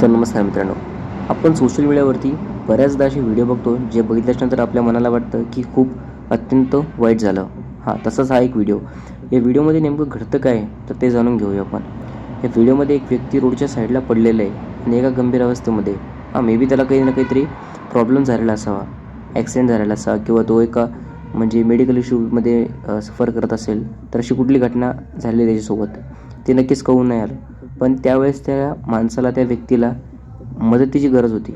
तर नमस्कार मित्रांनो. आपण सोशल मीडियावरती बऱ्याचदा असे व्हिडिओ बघतो जे बघितल्याच्यानंतर आपल्या मनाला वाटतं की खूप अत्यंत वाईट झालं. हां तसाच हा एक व्हिडिओ या व्हिडिओमध्ये नेमकं घडतं काय तर ते जाणून घेऊया आपण. या व्हिडिओमध्ये एक व्यक्ती रोडच्या साईडला पडलेला आहे आणि एका गंभीर अवस्थेमध्ये. हां मे बी त्याला काही ना काहीतरी प्रॉब्लेम झालेला असावा ॲक्सिडेंट झालेला असावा किंवा तो एका म्हणजे मेडिकल इश्यूमध्ये सफर करत असेल तर अशी कुठली घटना झाली त्याच्यासोबत? ते नक्कीच कळून नाही आलं. पण त्यावेळेस त्या माणसाला त्या व्यक्तीला मदतीची गरज होती.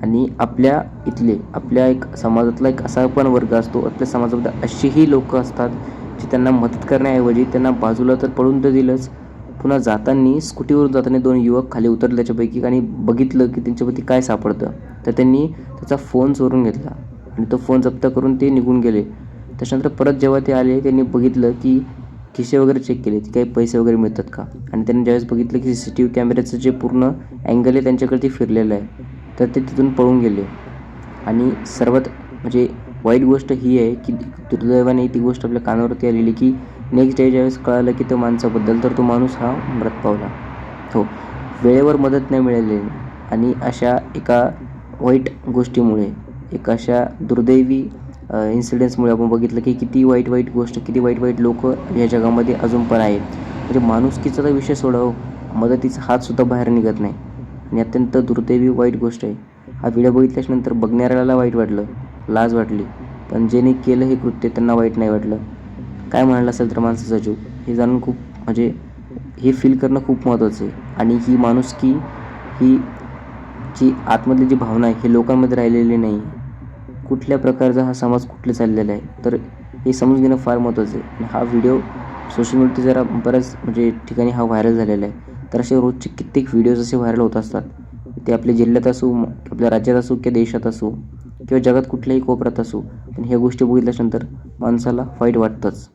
आणि आपल्या इथले आपल्या एक समाजातला एक असा पण वर्ग असतो आपल्या समाजामध्ये अशीही लोक असतात जे त्यांना मदत करण्याऐवजी त्यांना बाजूला तर पडून तर दिलंच. पुन्हा जाताना स्कूटीवरून जाताना दोन युवक खाली उतरले त्याच्यापैकी आणि बघितलं की त्यांच्यापैकी काय सापडतं. तर त्यांनी त्याचा फोन चोरून घेतला आणि तो फोन जप्त करून ते निघून गेले. त्याच्यानंतर परत जेव्हा ते आले त्यांनी बघितलं की खिसे वगैरे चेक केले की काही पैसे वगैरे मिळतात का? आणि त्यांनी ज्यावेळेस बघितलं की सी सी टी व्ही कॅमेऱ्याचं जे पूर्ण अँगल आहे त्यांच्याकडे ते फिरलेलं आहे तर ते तिथून पळून गेले. आणि सर्वात म्हणजे वाईट गोष्ट ही आहे की दुर्दैवाने ती गोष्ट आपल्या कानावरती आलेली की नेक्स्ट डे ज्यावेळेस कळालं की त्या माणसाबद्दल तर तो माणूस हा मृत पावला. हो वेळेवर मदत नाही मिळाली. आणि अशा एका वाईट गोष्टीमुळे एक अशा दुर्दैवी इन्सिडेंट्समुळे आपण बघितलं की किती वाईट वाईट गोष्ट किती वाईट वाईट लोक या जगामध्ये अजून पण आहेत. म्हणजे माणुसकीचा तर विषय सोडावं हो. मदतीचा हातसुद्धा बाहेर निघत नाही. आणि अत्यंत दुर्दैवी वाईट गोष्ट आहे. हा व्हिडिओ बघितल्याच्यानंतर बघणाऱ्याला वाईट वाटलं लाज वाटली. पण ज्याने केलं हे कृत्य त्यांना वाईट नाही वाटलं. काय म्हणालं असेल तर माणसाचा जीव हे जाणून खूप म्हणजे हे फील करणं खूप महत्त्वाचं आहे. आणि ही माणुसकी ही जी आतमधली जी भावना आहे ही लोकांमध्ये राहिलेली नाही. कुठल्या प्रकारचा हा समाज कुठला चाललेला आहे? तर हे समजून घेणं फार महत्त्वाचं आहे. आणि हा व्हिडिओ सोशल मीडियावरती जरा बऱ्याच म्हणजे ठिकाणी हा व्हायरल झालेला आहे. तर असे रोजचे कित्येक व्हिडिओज असे व्हायरल होत असतात. ते आपल्या जिल्ह्यात असो आपल्या राज्यात असो किंवा देशात असो किंवा जगात कुठल्याही कोपऱ्यात असो. पण ह्या गोष्टी बघितल्याच्यानंतर माणसाला वाईट वाटतंच.